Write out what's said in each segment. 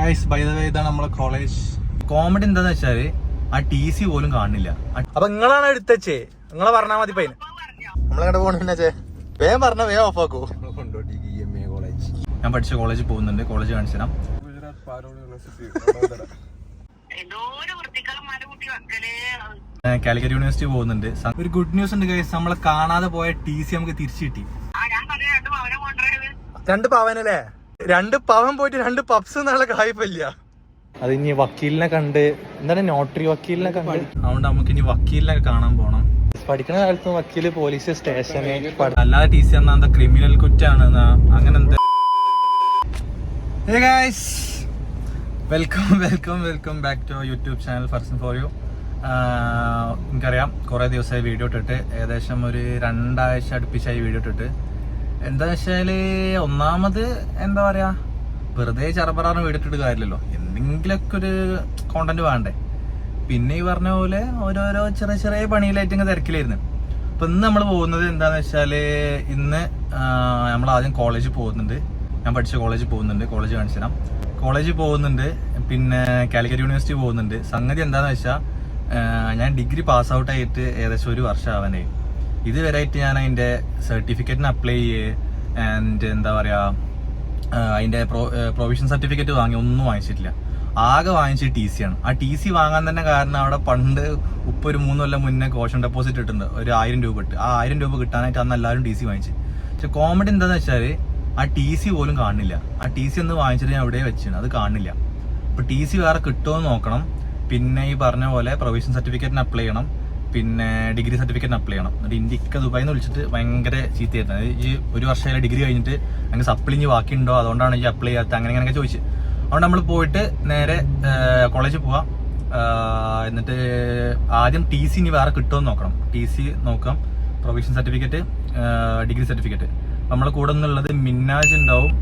Guys bye the way ഇതാണ് നമ്മളെ college comedy എന്താന്ന് വെച്ചാൽ ആ ടി സി പോലും കാണില്ല അപ്പൊ നിങ്ങളാണ് എടുത്തച്ചേ. നിങ്ങളെ പറഞ്ഞാ മതി പൈന നമ്മളെങ്ങടെ പോണ പിന്നെ ചേ. വേഗം പറഞ്ഞ വേഗം ഓഫ് ആക്കൂ. കോളേജ് ഞാൻ പഠിച്ച കോളേജിൽ പോകുന്നുണ്ട്. കോളേജ് കാണിച്ചു തരാം. കാലിക്കറ്റ് യൂണിവേഴ്സിറ്റി പോകുന്നുണ്ട്. ഒരു ഗുഡ് ന്യൂസ് ഉണ്ട് ഗൈസ് നമ്മളെ കാണാതെ പോയ ടി സി നമുക്ക് തിരിച്ചു കിട്ടി. രണ്ട് പവനല്ലേ? രണ്ട് പവൻ പോയിട്ട് രണ്ട് പപ്സ് എന്നുള്ള കായ്പല്ല അത് ഇനി വക്കീലിനെ കണ്ട് എന്താണ് നോട്ടറി വക്കീലിനെ കണ്ട്? അതുകൊണ്ട് നമുക്ക് ഇനി വക്കീലിനെ കാണാൻ പോണം. പഠിക്കുന്ന കാലത്ത് വക്കീൽ പോലീസ് സ്റ്റേഷന് അല്ലാതെ ടി സി എന്നാ എന്താ ക്രിമിനൽ കുറ്റാണ് അങ്ങനെ എന്താ? Welcome welcome welcome back to YouTube channel ഫർസൺ for you എനിക്കറിയാം കുറേ ദിവസമായി വീഡിയോ ഇട്ടിട്ട്. ഏകദേശം ഒരു രണ്ടാഴ്ച അടുപ്പിച്ചായി വീഡിയോ ഇട്ടിട്ട്. എന്താ വെച്ചാൽ ഒന്നാമത് എന്താ പറയാ വെറുതെ ചറപറാന്ന് വീടിട്ടിട്ട് കാര്യമില്ലല്ലോ. എന്തെങ്കിലുമൊക്കെ ഒരു കോണ്ടന്റ് വേണ്ടേ. പിന്നെ ഈ പറഞ്ഞ പോലെ ഓരോരോ ചെറിയ ചെറിയ പണിയിലായിട്ട് തിരക്കിലായിരുന്നു. അപ്പൊ ഇന്ന് നമ്മൾ പോകുന്നത് എന്താന്ന് വെച്ചാൽ ഇന്ന് നമ്മൾ ആദ്യം കോളേജിൽ പോകുന്നുണ്ട്. ഞാൻ പഠിച്ച കോളേജിൽ പോകുന്നുണ്ട്. കോളേജ് കാണിച്ചു തരാം. കോളേജിൽ പോകുന്നുണ്ട്. പിന്നെ കാലിക്കറ്റ് യൂണിവേഴ്സിറ്റി പോകുന്നുണ്ട്. സംഗതി എന്താന്ന് വെച്ചാൽ ഞാൻ ഡിഗ്രി പാസ് ഔട്ട് ആയിട്ട് ഏകദേശം ഒരു വർഷം ആവാനായി. ഇതുവരെയായിട്ട് ഞാൻ അതിന്റെ സർട്ടിഫിക്കറ്റിന് അപ്ലൈ ചെയ്യേ ആൻഡ് എന്താ പറയാ അതിന്റെ പ്രൊവിഷൻ സർട്ടിഫിക്കറ്റ് വാങ്ങി ഒന്നും വാങ്ങിച്ചിട്ടില്ല. ആകെ വാങ്ങിച്ചത് ടി സി ആണ്. ആ ടി സി വാങ്ങാൻ തന്നെ കാരണം അവിടെ പണ്ട് ഉപ്പ് ഒരു മൂന്ന് കൊല്ലം മുന്നേ കോഷൻ ഡെപ്പോസിറ്റ് ഇട്ടുണ്ട് ഒരു ആയിരം രൂപ ഇട്ട്. ആ ആയിരം രൂപ കിട്ടാനായിട്ട് അന്ന് എല്ലാവരും ടി സി വാങ്ങിച്ചു. പക്ഷെ കോമഡി എന്താന്ന് വെച്ചാൽ ആ ടി സി പോലും കാണുന്നില്ല ആ ടി സി ഒന്ന് വാങ്ങിച്ചിട്ട് ഞാൻ അവിടെ വെച്ചു അത് കാണുന്നില്ല അപ്പൊ ടി സി വേറെ കിട്ടുമോ നോക്കണം. പിന്നെ ഈ പറഞ്ഞ പോലെ പ്രൊവിഷൻ സർട്ടിഫിക്കറ്റിന് അപ്ലൈ ചെയ്യണം. പിന്നെ ഡിഗ്രി സർട്ടിഫിക്കറ്റിന് അപ്ലൈ ചെയ്യണം. എന്നിട്ട് ഇന്ത്യയ്ക്ക് ദുബായിൽ വിളിച്ചിട്ട് ഭയങ്കര ചീത്തയായിരുന്നു. ഈ ഒരു വർഷം ഡിഗ്രി കഴിഞ്ഞിട്ട് അങ്ങനെ സപ്ലി ബാക്കി ബാക്കിയുണ്ടോ? അതുകൊണ്ടാണ് ഈ അപ്ലൈ ചെയ്യാത്ത അങ്ങനെ അങ്ങനെ ചോദിച്ചു. അതുകൊണ്ട് നമ്മൾ പോയിട്ട് നേരെ കോളേജിൽ പോവാം. എന്നിട്ട് ആദ്യം ടി സി ഇനി വേറെ കിട്ടുമെന്ന് നോക്കണം. ടി സി നോക്കാം. പ്രൊവിഷൻ സർട്ടിഫിക്കറ്റ് ഡിഗ്രി സർട്ടിഫിക്കറ്റ് നമ്മളെ കൂടെ നിന്നുള്ളത് മിന്നാജ് ഉണ്ടാവും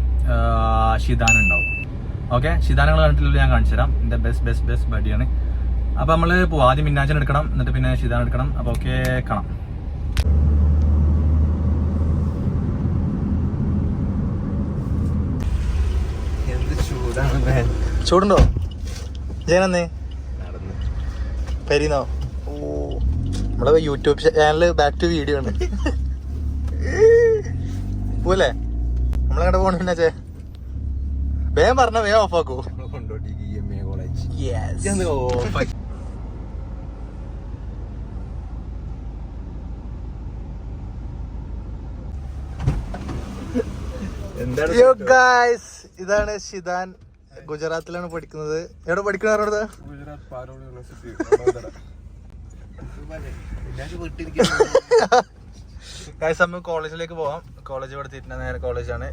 ഷിദാൻ ഉണ്ടാവും. ഓക്കെ? ഷിദാനങ്ങൾ കണ്ടിട്ടുള്ളത് ഞാൻ കാണിച്ചു തരാം എന്റെ ബെസ്റ്റ് ബെസ്റ്റ് ബെസ്റ്റ് ബഡിയാണ് അപ്പൊ നമ്മൾ പോവാം. ആദ്യം മിന്നാജൻ എടുക്കണം. എന്നിട്ട് പിന്നെ ശിതാൻ എടുക്കണം. അപ്പൊ ഓക്കെ കാണാം. എന്ത് ചൂടാണ് man. ചൂടുണ്ടോ? ജയനന്നേ നടന്ന്. പെരീന്നോ? ഓ നമ്മളെ YouTube channel back to video ആണ്. പോലെ നമ്മളെങ്ങടെ പോണ പിന്നെ ചേ. വേഗം പറഞ്ഞ വേഗം ഓഫാക്കൂ ആക്കൂ. Kondotty college yes yo guys ഇതാണ് ഷിദാൻ ഗുജറാത്തിലാണ് പഠിക്കുന്നത്. എവിടെ ഗുജറാത്ത് പാരോൾ യൂണിവേഴ്സിറ്റി ഗായ്സ് നമ്മൾ കോളേജിലേക്ക് പോവാം. കോളേജ് ഇവിടെ തിരിഞ്ഞ നേരെ കോളേജാണ്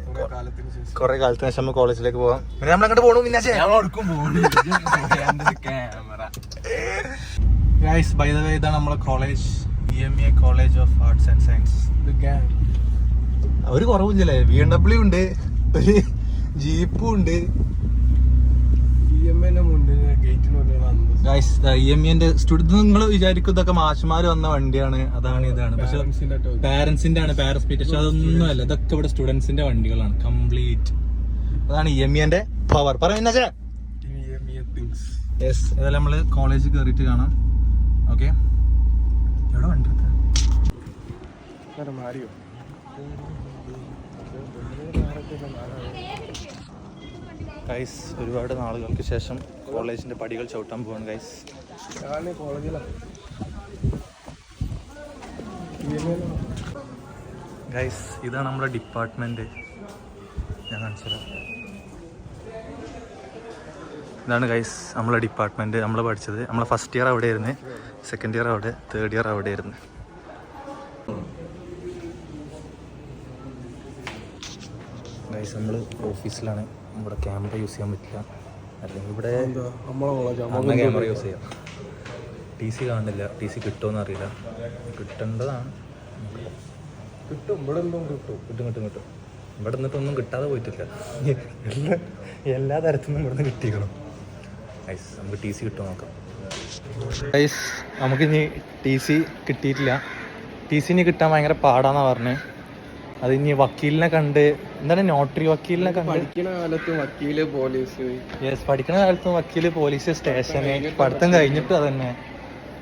കുറെ കാലത്തിന് ശേഷം. നമ്മൾ കോളേജിലേക്ക് പോവാം. പിന്നെ നമ്മൾ അങ്ങോട്ട് പോകണം പിന്നെ ഗായ്സ് ബൈ ദ വേ ഇതാണ് നമ്മളെ college E M A college of arts and science ഒരു കുറവില്ലല്ലേ ബി എം ഡബ്ല്യു ഉണ്ട് ഒരു ജീപ്പും ഉണ്ട് നിങ്ങൾ വിചാരിക്കും ഇതൊക്കെ മാഷുമാര് വന്ന വണ്ടിയാണ് അതാണ് ഇതാണ്. പക്ഷെ. പാരന്റ്സിന്റെ ആണ് പാരസ് പക്ഷെ അതൊന്നും അല്ല ഇതൊക്കെ ഇവിടെ സ്റ്റുഡൻസിന്റെ വണ്ടികളാണ് കംപ്ലീറ്റ് അതാണ് ഇ എം എന്റെ പവർ പറയുന്ന. യെസ് ഏതായാലും നമ്മൾ കോളേജിൽ കയറിയിട്ട് കാണാം. ഓക്കെ എവിടെ വണ്ടി വേറെ മാറിയോ ഗൈസ് ഒരുപാട് നാളുകൾക്ക് ശേഷം കോളേജിന്റെ പടികൾ ചവിട്ടാൻ പോവാണ് ഗൈസ് ഗൈസ് ഇതാണ് നമ്മുടെ ഡിപ്പാർട്ട്മെന്റ്. ഞാൻ കാണിച്ചുതരാം ഇതാണ് ഗൈസ് നമ്മളെ ഡിപ്പാർട്ട്മെന്റ്. നമ്മൾ പഠിച്ചത്. നമ്മളെ ഫസ്റ്റ് ഇയർ അവിടെ ആയിരുന്നു. സെക്കൻഡ് ഇയർ അവിടെ തേർഡ് ഇയർ അവിടെ ആയിരുന്നു. ഗൈസ് നമ്മൾ ഓഫീസിലാണ് ഇവിടെ ക്യാമറ യൂസ് ചെയ്യാൻ പറ്റില്ല. അല്ലെങ്കിൽ ഇവിടെ നമ്മളെ ക്യാമറ യൂസ് ചെയ്യാം. ടി സി കാണുന്നില്ല. ടി സി കിട്ടുമെന്ന് അറിയില്ല. കിട്ടേണ്ടതാണ്. കിട്ടും. ഇവിടെ എന്തോ കിട്ടും. കിട്ടും കിട്ടും കിട്ടും. ഇവിടെ നിന്നിട്ടൊന്നും കിട്ടാതെ പോയിട്ടില്ല. എല്ലാ എല്ലാ ഇവിടെ നിന്ന് കിട്ടിക്കണം ഐസ് നമുക്ക് ടി സി കിട്ടുമോ നോക്കാം. ഐസ് നമുക്കിനി ടി സി കിട്ടിയിട്ടില്ല. ടി സി ഇനി കിട്ടാൻ ഭയങ്കര പാടാന്നാണ് പറഞ്ഞത് അത് ഇനി വക്കീലിനെ കണ്ട് എന്താണ് നോട്ടറി വക്കീലിനെ കണ്ട്? പഠിക്കുന്ന കാലത്ത് വക്കീൽ പോലീസ്. യെസ് പഠിക്കുന്ന കാലത്ത് വക്കീൽ പോലീസ് സ്റ്റേഷന്. പഠിത്തം കഴിഞ്ഞിട്ട് അതന്നെ.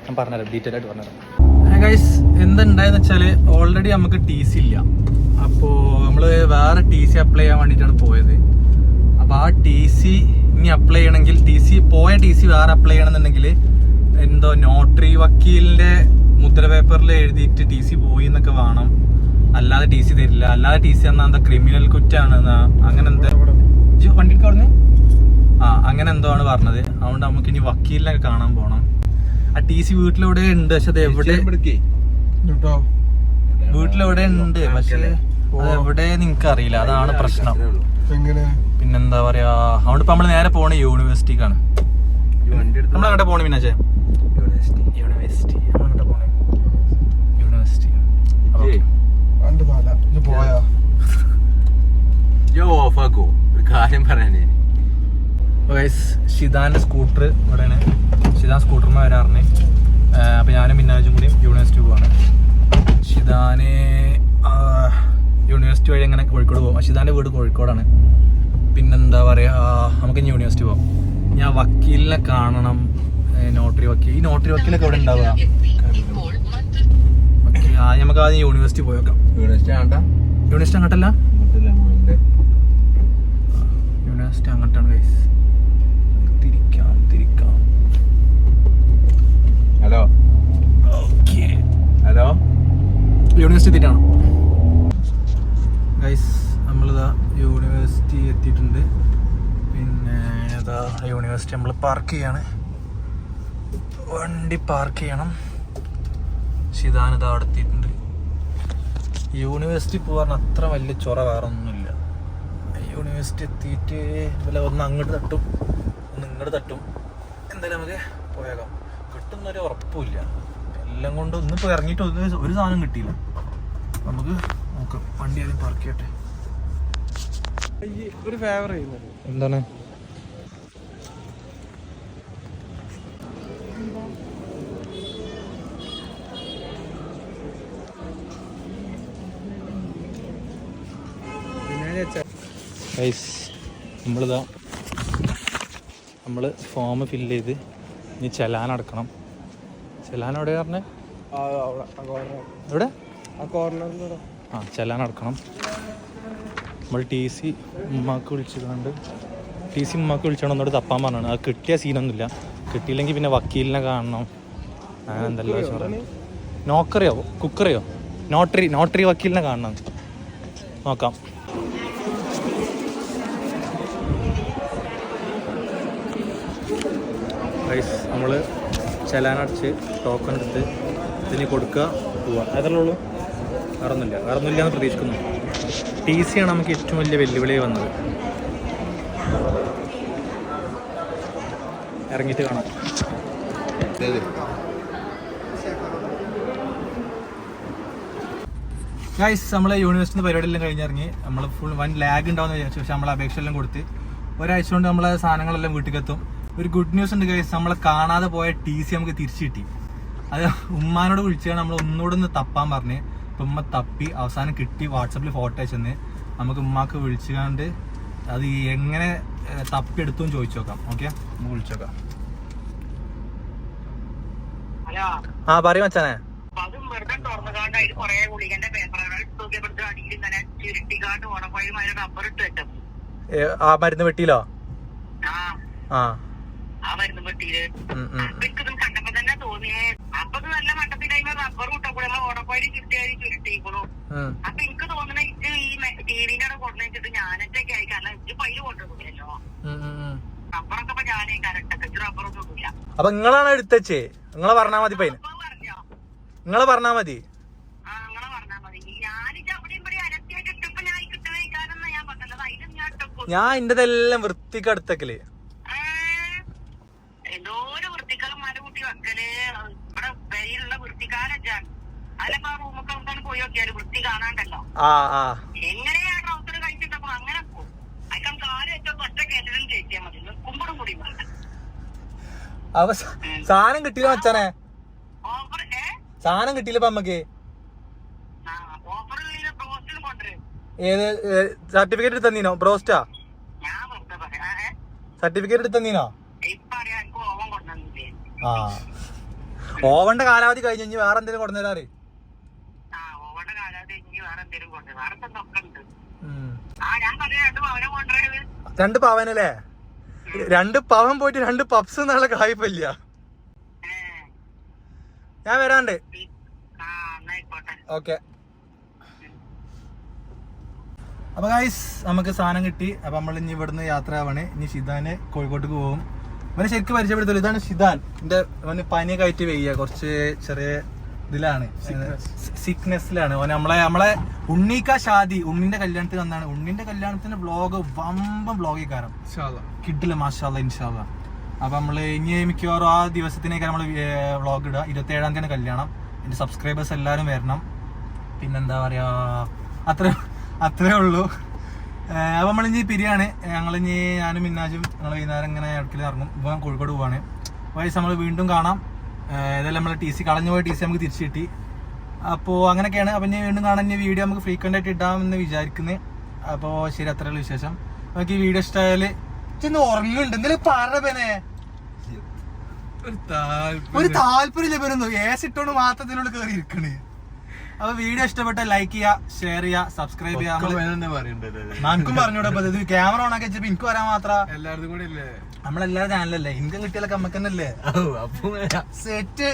ഞാൻ പറഞ്ഞുതരാം ഡീറ്റെയിൽ ആയിട്ട് പറഞ്ഞുതരാം. ഗൈസ് എന്തുണ്ടായെന്ന് വെച്ചാൽ ഓൾറെഡി നമുക്ക് ടി സി ഇല്ല. അപ്പോ നമ്മൾ വേറെ ടി സി അപ്ലൈ ചെയ്യാൻ വേണ്ടിട്ടാണ് പോയത്. അപ്പൊ ആ ടി സി ഇനി അപ്ലൈ ചെയ്യണമെങ്കിൽ ടി സി പോയ ടി സി വേറെ അപ്ലൈ ചെയ്യണമെന്നുണ്ടെങ്കിൽ എന്തോ നോട്ടറി വക്കീലിന്റെ മുദ്ര പേപ്പറിൽ എഴുതിയിട്ട് ടി സി പോയി എന്നൊക്കെ വേണം. അല്ലാതെ ടി സി തരില്ല അല്ലാതെ ടി സി തന്നാ എന്താ ക്രിമിനൽ കുറ്റാണ് അങ്ങനെ എന്താ? വണ്ടി പറഞ്ഞു ആ അങ്ങനെ എന്തോ ആണ് പറഞ്ഞത്. അതുകൊണ്ട് നമുക്ക് ഇനി വക്കീലിനെ കാണാൻ പോണം. ആ ടി സി വീട്ടിലെവിടെ ഉണ്ട് പക്ഷെ അത് എവിടെ വീട്ടിലെവിടെ ഉണ്ട് പക്ഷെ അതെവിടെ എവിടെ നിങ്ങക്ക് അറിയില്ല അതാണ് പ്രശ്നം. പിന്നെന്താ പറയാ? അതുകൊണ്ട് ഇപ്പൊ നമ്മൾ നേരെ പോണേ യൂണിവേഴ്സിറ്റിക്കാണ് നമ്മൾ അങ്ങോട്ട് പോണേ പിന്നെ യൂണിവേഴ്സിറ്റി യൂണിവേഴ്സിറ്റി നമ്മളങ്ങോട്ട് പോണേ യൂണിവേഴ്സിറ്റി അന്റെ തല ഇത് പോയാ ജോ ഓഫാക്കോ ഒരു കാര്യം പറയാനേ. ഗൈസ് ഷിതാന്റെ സ്കൂട്ടർ ഇവിടെയാണ്. ഷിതാൻ സ്കൂട്ടർമാർ വരാറിന് അപ്പോൾ ഞാനും മിന്നാജും കൂടി യൂണിവേഴ്സിറ്റി പോവാണ്. ഷിതാന് യൂണിവേഴ്സിറ്റി വഴി അങ്ങനെ കോഴിക്കോട് പോകും ഷിതാന്റെ വീട് കോഴിക്കോടാണ്. പിന്നെന്താ പറയാ നമുക്ക് ഇനി യൂണിവേഴ്സിറ്റി പോവാം. ഞാൻ വക്കീലിനെ കാണണം. നോട്ടറി വക്കീൽ. ഈ നോട്ടറി വക്കീലൊക്കെ ഇവിടെ ഉണ്ടാവുക? നമുക്ക് ആദ്യം യൂണിവേഴ്സിറ്റി പോയേക്കാം യൂണിവേഴ്സിറ്റി ആണ്ടാ യൂണിവേഴ്സിറ്റി അങ്ങോട്ടല്ല? യൂണിവേഴ്സിറ്റി അങ്ങോട്ടാണ് ഗൈസ് തിരിക്കാം തിരിക്കാം. ഹലോ ഓക്കെ ഹലോ യൂണിവേഴ്സിറ്റി എത്തിയിട്ടാണ് ഗൈസ് നമ്മളിതാ യൂണിവേഴ്സിറ്റി എത്തിയിട്ടുണ്ട്. പിന്നെ ഇതാ യൂണിവേഴ്സിറ്റി നമ്മൾ പാർക്ക് ചെയ്യാണ്. വണ്ടി പാർക്ക് ചെയ്യണം. ശിതാനിതാ അവിടെ എത്തിയിട്ടുണ്ട്. യൂണിവേഴ്സിറ്റി പോകാൻ അത്ര വലിയ ചൊറ വേറെ ഒന്നുമില്ല യൂണിവേഴ്സിറ്റി എത്തിയിട്ട് വല്ല ഒന്ന് അങ്ങോട്ട് തട്ടും. ഒന്ന് ഇങ്ങോട്ട് തട്ടും. എന്തായാലും നമുക്ക് പോയേക്കാം. കിട്ടുന്നൊരു ഉറപ്പില്ല എല്ലാം കൊണ്ട് ഇപ്പോൾ ഇറങ്ങിയിട്ട് ഒരു ഒരു സാധനം കിട്ടിയില്ല. നമുക്ക് നോക്കാം. വണ്ടി ആദ്യം പാർക്ക് ചെയ്യട്ടെ. ഒരു ഫേവർ ചെയ്യുന്നത്. എന്താണ്? ഗൈസ് നമ്മളിതാ നമ്മൾ ഫോം ഫില്ല് ചെയ്ത് ഇനി ചെലാൻ അടക്കണം ചെലാൻ എവിടെ പറഞ്ഞേ? എവിടെ? ആ ചെലാൻ അടക്കണം നമ്മൾ ടി സി ഉമ്മാക്ക് വിളിച്ചിട്ടുണ്ട്. ടി സി ഉമ്മാക്ക് വിളിച്ചോണ്ട് ഒന്നോട് തപ്പാൻ പറഞ്ഞാണ് അത് കിട്ടിയ സീനൊന്നുമില്ല കിട്ടിയില്ലെങ്കിൽ പിന്നെ വക്കീലിനെ കാണണം. അങ്ങനെ എന്തെല്ലാം നോക്കറിയോ കുക്കറിയോ നോട്ടറി നോട്ടറി വക്കീലിനെ കാണണം. നോക്കാം. ഗൈസ് നമ്മൾ ചെലാനടച്ച് ടോക്കൺ എടുത്ത് ഇതിന് കൊടുക്കുക പോവുക അതല്ലേ ഉള്ളൂ വേറൊന്നുമില്ല. വേറൊന്നുമില്ല എന്ന് പ്രതീക്ഷിക്കുന്നു. ടി സി ആണ് നമുക്ക് ഏറ്റവും വലിയ വെല്ലുവിളി വന്നത്. ഇറങ്ങിയിട്ട് കാണാം. ഗൈസ് നമ്മൾ യൂണിവേഴ്സിറ്റി പരിപാടിയെല്ലാം കഴിഞ്ഞിറങ്ങി. നമ്മൾ ഫുൾ വൺ ലാഗ് ഉണ്ടാവുമെന്ന് വിചാരിച്ചു. പക്ഷെ നമ്മൾ അപേക്ഷയെല്ലാം കൊടുത്ത്. ഒരാഴ്ച കൊണ്ട് നമ്മളെ സാധനങ്ങളെല്ലാം വീട്ടിൽ എത്തും ഒരു ഗുഡ് ന്യൂസ് ഉണ്ട് ഗൈസ് നമ്മളെ കാണാതെ പോയ ടി സി നമുക്ക് തിരിച്ചു കിട്ടി. അത് ഉമ്മാനോട് വിളിച്ചാണ് നമ്മൾ ഒന്നുകൂടെ ഒന്ന് തപ്പാൻ പറഞ്ഞ്. ഇപ്പം ഉമ്മ തപ്പി അവസാനം കിട്ടി വാട്സപ്പിൽ ഫോട്ടോ അയച്ചെന്ന്. നമുക്ക് ഉമ്മാക്ക് വിളിച്ചുകൊണ്ട് അത് എങ്ങനെ തപ്പിയെടുത്തു എന്ന് ചോദിച്ചു നോക്കാം. ഓക്കെ നമുക്ക് വിളിച്ചു നോക്കാം. ഹലോ. ആ പറയും മച്ചാനെ. അപ്പൊ അതും വെറുതെ തുറന്നുകാണ്ട് അതിൽ കുറെ ഗുളികന്റെ പേപ്പറുകൾ തൂക്കിയപ്പെടുത്ത അടിയിൽ ഇങ്ങനെ ചുരുട്ടിക്കാണ്ട് ഓടപ്പോഴും അതിന് റബ്ബർ ഇട്ട് വെച്ചും ആ മരുന്ന് വെട്ടിയില്ലോ ആ. ആ മരുന്ന് പെട്ടിയിൽ എനിക്കിതും കണ്ടപ്പോ തന്നെ തോന്നിയേ. അപ്പൊ ഇത് നല്ല മട്ടത്തിലായി റബ്ബർ നമ്മൾ ഓടപ്പോഴും ചുരുട്ടിയായി ചുരുട്ടിക്കുന്നു ഉം. അപ്പൊ എനിക്ക് തോന്നണ ഇത് ഈ ടിവിന്റെ അവിടെ കൊണ്ടുവച്ചിട്ട് ഞാനൊറ്റയ്ക്ക് ആയി. കാരണം എനിക്ക് പൈൽ കൊണ്ടുപോയല്ലോ. റബ്ബറൊക്കെ ഇപ്പൊ ഞാനേ കരട്ടൊക്കെ റബ്ബറൊന്നും ഇല്ല അപ്പൊ നിങ്ങളാണ് എടുത്തച്ചേ? നിങ്ങളെ പറഞ്ഞാ മതി പൈന നിങ്ങളെ പറഞ്ഞാ മതി. ഞാൻ കിട്ടുന്ന വൃത്തിക്ക് ഞാൻ പറഞ്ഞത് അതിലും ഞാൻ ഇട്ടപ്പോ ഞാൻ ഇന്റെതെല്ലാം വൃത്തിക്ക് എടുത്തക്കൽ എന്തോരം വൃത്തിക്കാരൻ മല കൂട്ടി വെക്കൽ ഇവിടെ വെയിലുള്ള വൃത്തിക്കാരൊക്കെയാണ് അതിലപ്പോ ആ റൂമൊക്കെ നമുക്കാണ് പോയി നോക്കിയാൽ വൃത്തി കാണാണ്ടല്ലോ. എങ്ങനെയാ ട്രൗസർ കഴിച്ചിട്ടപ്പോ അങ്ങനെ പോകും അതിക്കാൻ കാൽ വെച്ചപ്പോ ഒറ്റ കയറ്റലും ചേച്ചിയാ മതി. കുമ്പടും കൂടി സ- സാധനം കിട്ടിയില്ല മച്ചാനെ. സാധനം കിട്ടിയില്ല അമ്മയ്ക്ക്. ഏത് സർട്ടിഫിക്കറ്റ് എടുത്ത് തന്നീനോ? ബ്രോസ്റ്റാ? സർട്ടിഫിക്കറ്റ് എടുത്ത് ആ. ഓവന്റെ കാലാവധി കഴിഞ്ഞ് ഇനി വേറെ എന്തെങ്കിലും കൊണ്ടുവരാറ് രണ്ട് പവനെ രണ്ട് പവനല്ലേ? രണ്ട് പവൻ പോയിട്ട് രണ്ട് പപ്സ് എന്നുള്ള കായ്പല്ല ഞാൻ വരാണ്ട്. ഓക്കെ. അപ്പൊ ഗൈസ് നമുക്ക് സാധനം കിട്ടി. അപ്പൊ നമ്മൾ ഇനി ഇവിടുന്ന് യാത്ര ആവാണ് ഇനി ഷിദാന് കോഴിക്കോട്ടേക്ക് പോകും. ഇവനെ ശരിക്കും പരിചയപ്പെടുത്തില്ല. ഇതാണ് സിദാൻ എന്റെ അവന് പനി കയറ്റി വെയ്യ. കുറച്ച് ചെറിയ ഇതിലാണ്. സിക്നെസ്സിലാണ് ഓന് നമ്മളെ നമ്മളെ ഉണ്ണിക്ക ഷാദി ഉണ്ണിന്റെ കല്യാണത്തിന് വന്നാണ്. ഉണ്ണിന്റെ കല്യാണത്തിന്റെ ബ്ലോഗ് വമ്പം ബ്ലോഗ് കാരണം കിട്ടില്ല മാഷാല്ല ഇൻഷാല്ല അപ്പൊ നമ്മൾ ഇനി മിക്കവാറും ആ ദിവസത്തിനേക്ക് നമ്മൾ വ്ളോഗ് ഇടുക. ഇരുപത്തി ഏഴാം തീയതി കല്യാണം. എന്റെ സബ്സ്ക്രൈബേഴ്സ് എല്ലാരും വരണം. പിന്നെന്താ പറയാ? അത്ര അത്രേ ഉള്ളൂ. അപ്പൊ നമ്മളിഞ്ഞ് പിരിയാണ്. ഞങ്ങളിഞ്ഞ് ഞാനും മിന്നാജും ഞങ്ങൾ വൈകുന്നേരം ഇങ്ങനെ ഇടയ്ക്കിൽ ഇറങ്ങും. ഇപ്പൊ കോഴിക്കോട് പോവാണ്. വയസ്സ് നമ്മൾ വീണ്ടും കാണാം. ഏതായാലും നമ്മൾ ടി സി കളഞ്ഞു പോയ ടി സി നമുക്ക് തിരിച്ചു കിട്ടി. അപ്പോൾ അങ്ങനെയൊക്കെയാണ്. അപ്പം ഇനി വീണ്ടും കാണാൻ ഇനി വീഡിയോ നമുക്ക് ഫ്രീക്വന്റ് ആയിട്ട് ഇടാമെന്ന് വിചാരിക്കുന്നത് അപ്പോൾ ശരി അത്രയുള്ള വിശേഷം. നമുക്ക് ഈ വീഡിയോ ഇഷ്ടമായാൽ ചെന്ന് ഉറങ്ങുന്നുണ്ട് എന്തെങ്കിലും പറബനെ ഒരു താല്പര്യം ലഭ്യനൊന്നും ഏസ് ഇട്ടോണ്ട് മാത്രത്തിനോട് കയറി ഇരിക്കണേ. അപ്പൊ വീഡിയോ ഇഷ്ടപ്പെട്ട ലൈക്ക് ചെയ്യുക ഷെയർ ചെയ്യുക സബ്സ്ക്രൈബ് ചെയ്യുക. നമുക്കും പറഞ്ഞൂടെ അപ്പൊ ഇത് ക്യാമറ ഓൺ ആക്കി വെച്ചപ്പോ എനിക്ക് വരാൻ മാത്രം. എല്ലാവർക്കും കൂടെ ഇല്ലേ നമ്മളെല്ലാ ചാനലല്ലേ ഇൻകം കിട്ടിയാലൊക്കെ നമുക്ക് തന്നെ സെറ്റ്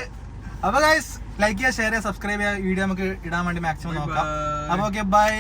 അപ്പൊ ഗൈസ് ലൈക്ക് ചെയ്യുക ഷെയർ ചെയ്യുക സബ്സ്ക്രൈബ് ചെയ്യുക. വീഡിയോ നമുക്ക് ഇടാൻ വേണ്ടി മാക്സിമം നോക്കാം. അപ്പൊ ഓക്കെ ബൈ